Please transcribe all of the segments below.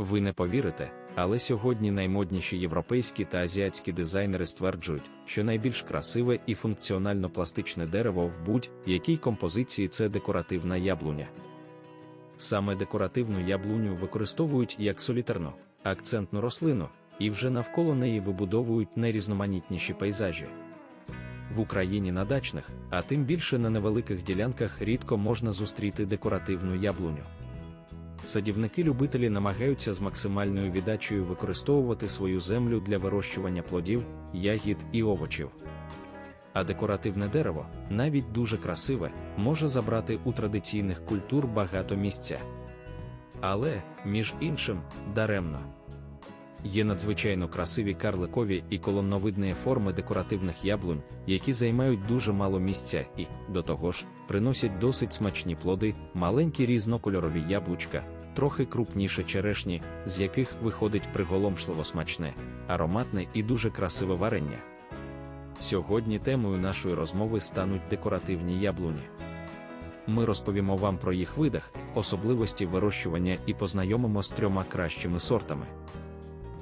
Ви не повірите, але сьогодні наймодніші європейські та азіатські дизайнери стверджують, що найбільш красиве і функціонально пластичне дерево в будь-якій композиції це декоративна яблуня. Саме декоративну яблуню використовують як солітерну, акцентну рослину, і вже навколо неї вибудовують найрізноманітніші пейзажі. В Україні на дачних, а тим більше на невеликих ділянках рідко можна зустріти декоративну яблуню. Садівники-любителі намагаються з максимальною віддачею використовувати свою землю для вирощування плодів, ягід і овочів. А декоративне дерево, навіть дуже красиве, може забрати у традиційних культур багато місця. Але, між іншим, даремно. Є надзвичайно красиві карликові і колонновидні форми декоративних яблунь, які займають дуже мало місця і, до того ж, приносять досить смачні плоди, маленькі різнокольорові яблучка, трохи крупніше черешні, з яких виходить приголомшливо смачне, ароматне і дуже красиве варення. Сьогодні темою нашої розмови стануть декоративні яблуні. Ми розповімо вам про їх видах, особливості вирощування і познайомимо з трьома кращими сортами.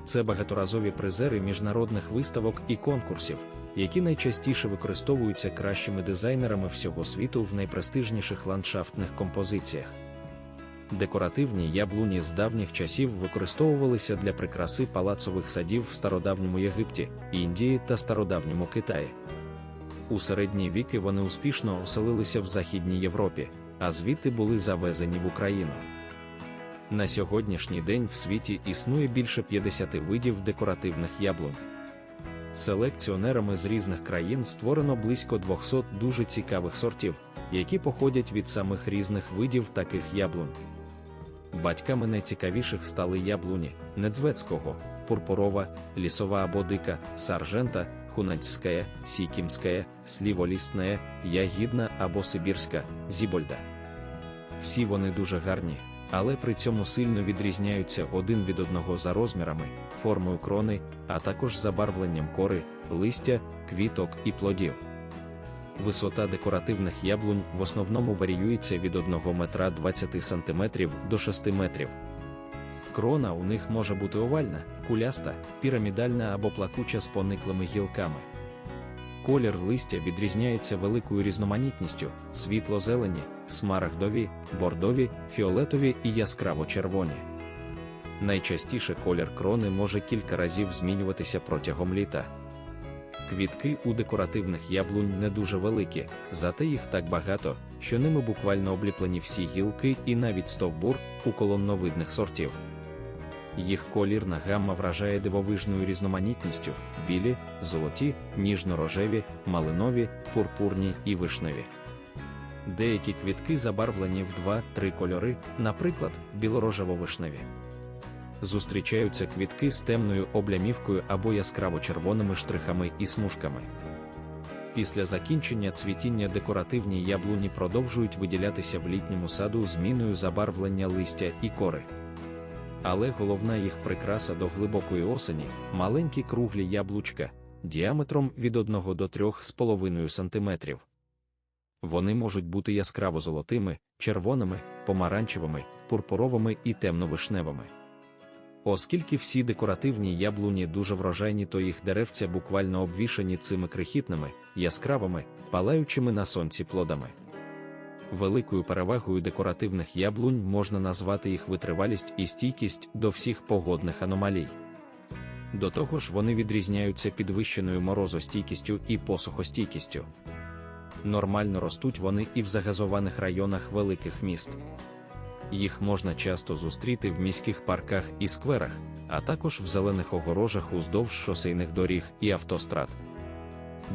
Це багаторазові призери міжнародних виставок і конкурсів, які найчастіше використовуються кращими дизайнерами всього світу в найпрестижніших ландшафтних композиціях. Декоративні яблуні з давніх часів використовувалися для прикраси палацових садів в стародавньому Єгипті, Індії та стародавньому Китаї. У середні віки вони успішно оселилися в Західній Європі, а звідти були завезені в Україну. На сьогоднішній день в світі існує більше 50 видів декоративних яблунь. Селекціонерами з різних країн створено близько 200 дуже цікавих сортів, які походять від самих різних видів таких яблунь. Батьками найцікавіших стали яблуні Недзвецького, пурпурова, лісова або дика, саржента, хунацька, сікімська, сліволісна, ягідна або сибірська, зібольда. Всі вони дуже гарні, але при цьому сильно відрізняються один від одного за розмірами, формою крони, а також забарвленням кори, листя, квіток і плодів. Висота декоративних яблунь в основному варіюється від 1 метра 20 см до 6 метрів. Крона у них може бути овальна, куляста, пірамідальна або плакуча з пониклими гілками. Колір листя відрізняється великою різноманітністю: світло-зелені, смарагдові, бордові, фіолетові і яскраво-червоні. Найчастіше колір крони може кілька разів змінюватися протягом літа. Квітки у декоративних яблунь не дуже великі, зате їх так багато, що ними буквально обліплені всі гілки і навіть стовбур у колонновидних сортів. Їх колірна гамма вражає дивовижною різноманітністю: білі, золоті, ніжно-рожеві, малинові, пурпурні і вишневі. Деякі квітки забарвлені в 2-3 кольори, наприклад, білорожево-вишневі. Зустрічаються квітки з темною облямівкою або яскраво-червоними штрихами і смужками. Після закінчення цвітіння декоративні яблуні продовжують виділятися в літньому саду зміною забарвлення листя і кори. Але головна їх прикраса до глибокої осені маленькі круглі яблучка діаметром від 1 до 3,5 см. Вони можуть бути яскраво золотими, червоними, помаранчевими, пурпуровими і темновишневими. Оскільки всі декоративні яблуні дуже врожайні, то їх деревця буквально обвішані цими крихітними, яскравими, палаючими на сонці плодами. Великою перевагою декоративних яблунь можна назвати їх витривалість і стійкість до всіх погодних аномалій. До того ж, вони відрізняються підвищеною морозостійкістю і посухостійкістю. Нормально ростуть вони і в загазованих районах великих міст. Їх можна часто зустріти в міських парках і скверах, а також в зелених огорожах уздовж шосейних доріг і автострад.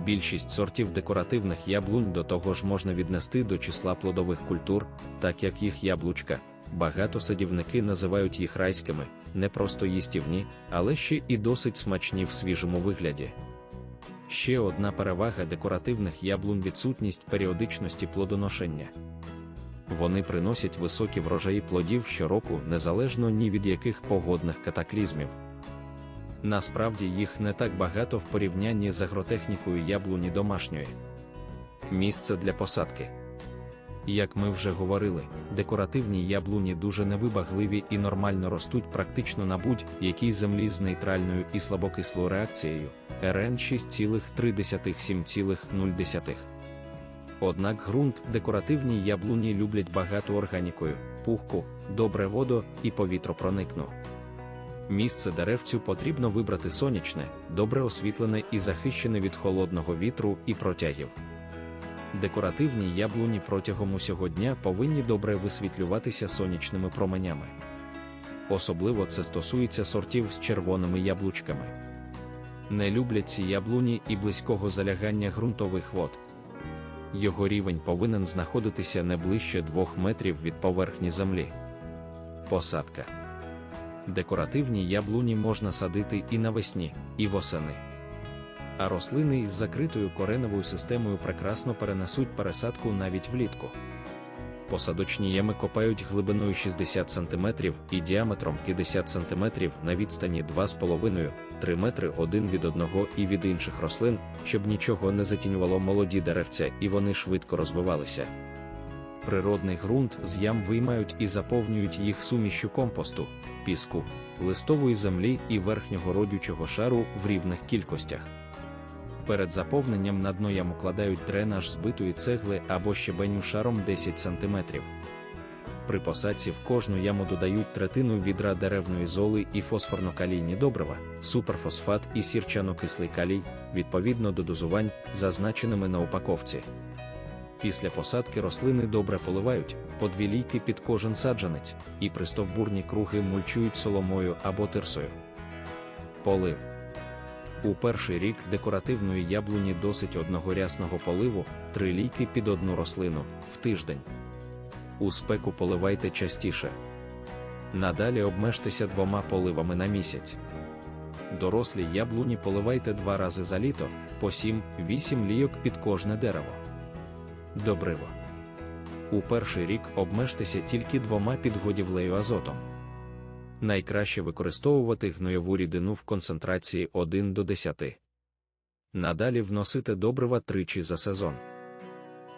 Більшість сортів декоративних яблунь до того ж можна віднести до числа плодових культур, так як їх яблучка. Багато садівники називають їх райськими, не просто їстівні, але ще і досить смачні в свіжому вигляді. Ще одна перевага декоративних яблунь відсутність періодичності плодоношення. Вони приносять високі врожаї плодів щороку незалежно ні від яких погодних катаклізмів. Насправді їх не так багато в порівнянні з агротехнікою яблуні домашньої. Місце для посадки. Як ми вже говорили, декоративні яблуні дуже невибагливі і нормально ростуть практично на будь-якій землі з нейтральною і слабокислою реакцією РН 6,3-7,0. Однак ґрунт декоративні яблуні люблять багато органікою, пухку, добре водо і повітропроникну. Місце деревцю потрібно вибрати сонячне, добре освітлене і захищене від холодного вітру і протягів. Декоративні яблуні протягом усього дня повинні добре висвітлюватися сонячними променями. Особливо це стосується сортів з червоними яблучками. Не люблять ці яблуні і близького залягання ґрунтових вод. Його рівень повинен знаходитися не ближче 2 метрів від поверхні землі. Посадка. Декоративні яблуні можна садити і навесні, і восени а рослини із закритою кореневою системою прекрасно перенесуть пересадку навіть влітку. Посадочні ями копають глибиною 60 см і діаметром 50 см на відстані 2,5-3 метри один від одного і від інших рослин, щоб нічого не затінювало молоді деревця і вони швидко розвивалися. Природний ґрунт з ям виймають і заповнюють їх сумішю компосту, піску, листової землі і верхнього родючого шару в рівних кількостях. Перед заповненням на дно яму кладають дренаж збитої цегли або щебеню шаром 10 см. При посадці в кожну яму додають третину відра деревної золи і фосфорно-калійні добрива, суперфосфат і сірчано-кислий калій, відповідно до дозувань, зазначеними на упаковці. Після посадки рослини добре поливають, по дві лійки під кожен саджанець, і пристовбурні круги мульчують соломою або тирсою. Полив у перший рік декоративної яблуні досить одного рясного поливу, три лійки під одну рослину в тиждень. У спеку поливайте частіше. Надалі обмежтеся двома поливами на місяць. Дорослі яблуні поливайте два рази за літо, по 7-8 лійок під кожне дерево. Добриво. У перший рік обмежтеся тільки двома підгодівлею азотом найкраще використовувати гноєву рідину в концентрації 1 до 10. Надалі вносити добрива тричі за сезон.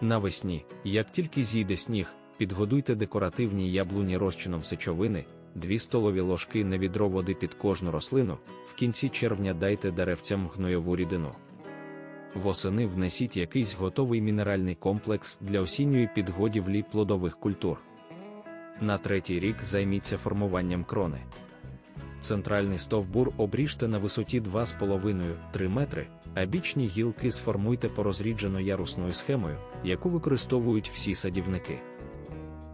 Навесні, як тільки зійде сніг, підгодуйте декоративні яблуні розчином сечовини, 2 столові ложки на відро води під кожну рослину, в кінці червня дайте деревцям гноєву рідину. Восени внесіть якийсь готовий мінеральний комплекс для осінньої підгодівлі плодових культур. На третій рік займіться формуванням крони. Центральний стовбур обріжте на висоті 2,5-3 метри, а бічні гілки сформуйте по розріджено ярусною схемою, яку використовують всі садівники.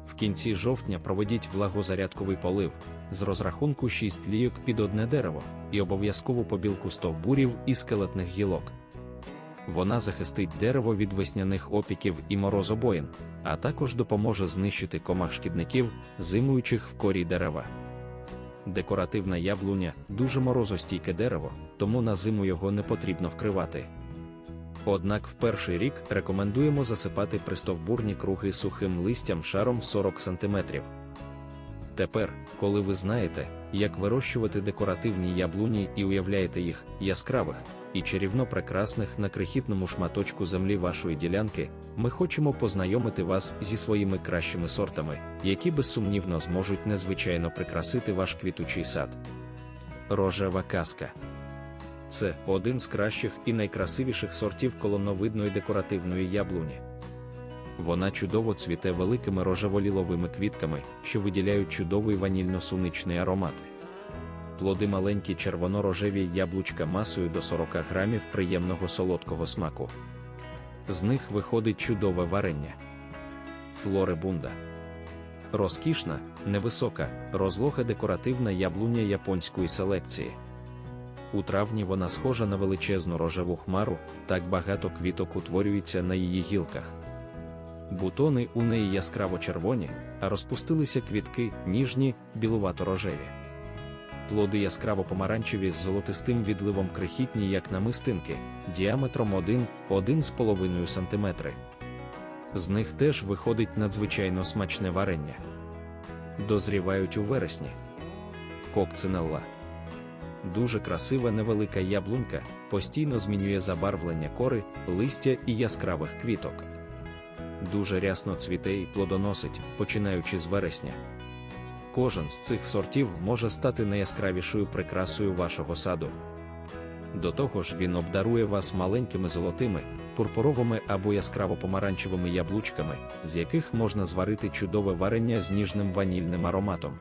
В кінці жовтня проведіть влагозарядковий полив з розрахунку 6 лійок під одне дерево і обов'язкову побілку стовбурів і скелетних гілок. Вона захистить дерево від весняних опіків і морозобоїн, а також допоможе знищити комах шкідників, зимуючих в корі дерева. Декоративна яблуня дуже морозостійке дерево, тому на зиму його не потрібно вкривати. Однак в перший рік рекомендуємо засипати пристовбурні круги сухим листям шаром 40 см. Тепер, коли ви знаєте, як вирощувати декоративні яблуні і уявляєте їх яскравих, і чарівно прекрасних на крихітному шматочку землі вашої ділянки, ми хочемо познайомити вас зі своїми кращими сортами, які безсумнівно зможуть незвичайно прикрасити ваш квітучий сад. Рожева казка. Це один з кращих і найкрасивіших сортів колоновидної декоративної яблуні. Вона чудово цвіте великими рожеволіловими квітками, що виділяють чудовий ванільно-суничний аромат плоди маленькі червоно-рожеві яблучка масою до 40 грамів приємного солодкого смаку. З них виходить чудове варення. Флорибунда. Розкішна, невисока, розлога декоративна яблуня японської селекції. У травні вона схожа на величезну рожеву хмару, так багато квіток утворюється на її гілках. Бутони у неї яскраво червоні, а розпустилися квітки ніжні, білувато-рожеві плоди яскраво помаранчеві з золотистим відливом крихітні, як намистинки, діаметром 1-1,5 см. З них теж виходить надзвичайно смачне варення. Дозрівають у вересні. Кокцинелла. Дуже красива невелика яблунька, постійно змінює забарвлення кори, листя і яскравих квіток. дуже рясно цвіте і плодоносить, починаючи з вересня. Кожен з цих сортів може стати найяскравішою прикрасою вашого саду. До того ж, він обдарує вас маленькими золотими, пурпуровими або яскраво помаранчевими яблучками, з яких можна зварити чудове варення з ніжним ванільним ароматом.